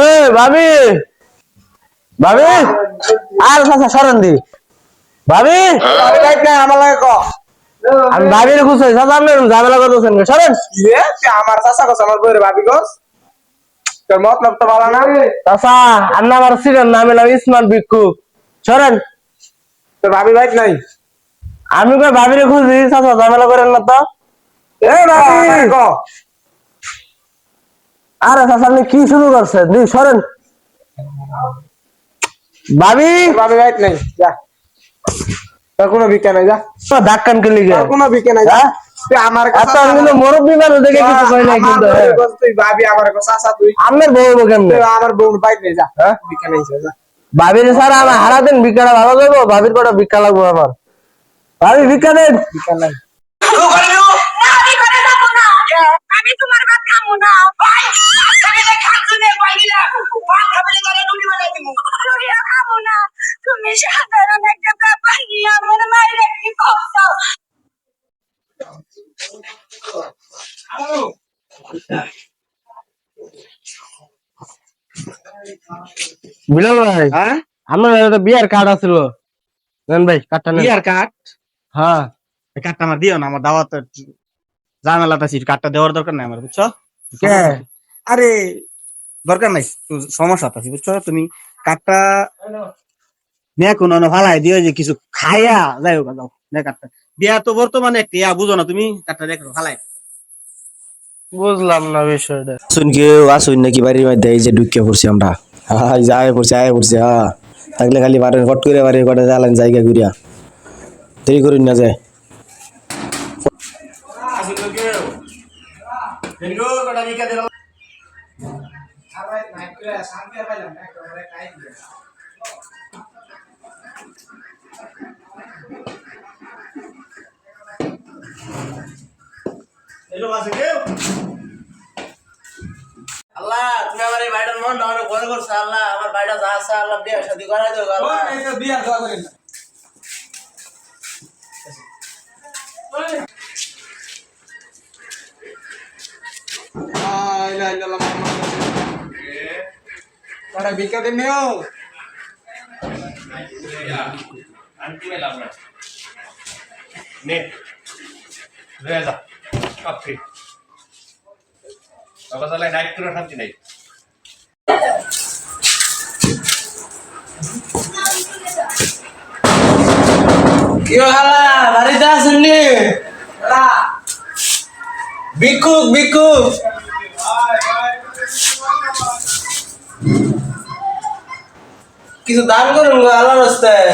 এ ভাবি। ভাবি? আর চাচা সরেন দি। ভাবি? আমার লাগে ক আমি ভাবির খুশি চাচা আপনি এরকম ঝামেলা করতেছেন সরেন। ইয়ে আমার চাচা কস আমার বইরে ভাবি কস তোর মতলব তো ভালো না? চাচা আন্না আমার সিরেন নাম এলাম ইসমান ভিক্ষু। সরেন। তোর ভাবি ভাই নাই? আমি কই ভাবির খুশি চাচা ঝামেলা করেন না তো। এ ভাবি। ক? আরে আপনি কি শুরু করছেন? দি সরেন। ভাবি? ভাবি ভাই নাই যা। তোর কোনো বিকে নাই যা। ধাক্কান কে লিগে তোর কোনো বিকে নাই যা। হ্যাঁ? আমার আচ্ছা আমি কিন্তু মুরব্বী মানুষ দেখে কিছু কই নাই কিন্তু হ্যাঁ। তুই ভাবি আমার কস চাচা তুই। আমার বউ কেমনে? আমার বোন ভাই নাই যা। হ্যাঁ? বিকে নাই যা। ভাবির স্যার আমার হারা দিন ভিক্ষাটা ভালো দেবো ভাবির কটা ভিক্ষা লাগবো আমার। ভাবি দেন। বিকে নাই। আমি তোমার ভাত না। বিলাল ভাই হ্যাঁ? আমার একটা বিয়ার কার্ড আছিল। নেন ভাই কার্ডটা বিয়ার কার্ড হ্যাঁ। কার্ডটা আমার দিও না আমার দাওয়াত ঝামেলাটা ছিল কার্ডটা দেওয়ার দরকার নাই আমার বুঝছ? কে? আরে দরকার নাই তো সমস্যা আছে বুঝছ? তুমি কার্ডটা নিয়ে কোনো না ভালাই দিও যে কিছু খাইয়া যাই হোক যাও নে কার্ডটা বিয়া তো বর্তমানে একটা বুঝো না তুমি কার্ডটা দেখো ভালাই বুঝলাম না বিষয়টা। আসুন কেউ আসুন নাকি বাড়ির মধ্যে এই যে ঢুকে পড়ছি আমরা। হ্যাঁ পড়ছি আয় পড়ছি হ্যাঁ থাকলে খালি বাড়ির কট করে বাড়ির কটে জ্বালান জায়গা ঘুরিয়া। দেরি করুন না যায় আল্লাহ তুমি আমার এই ভাইটার মন অনেক ভয় করছে আল্লাহ আমার ভাইটা যা আছে আল্লাহ বিয়ে শাদি করাই দেবো আল্লাহ। তোরা বিকে দিন নিও। নে। লয়ে যা কাপড়ি বাবা তাহলে নাইট করে শান্তি নাই। বাড়িতে আছেন নি ভিক্ষুক ভিক্ষুক। কিছু দান করুন আল্লাহ রাস্তায়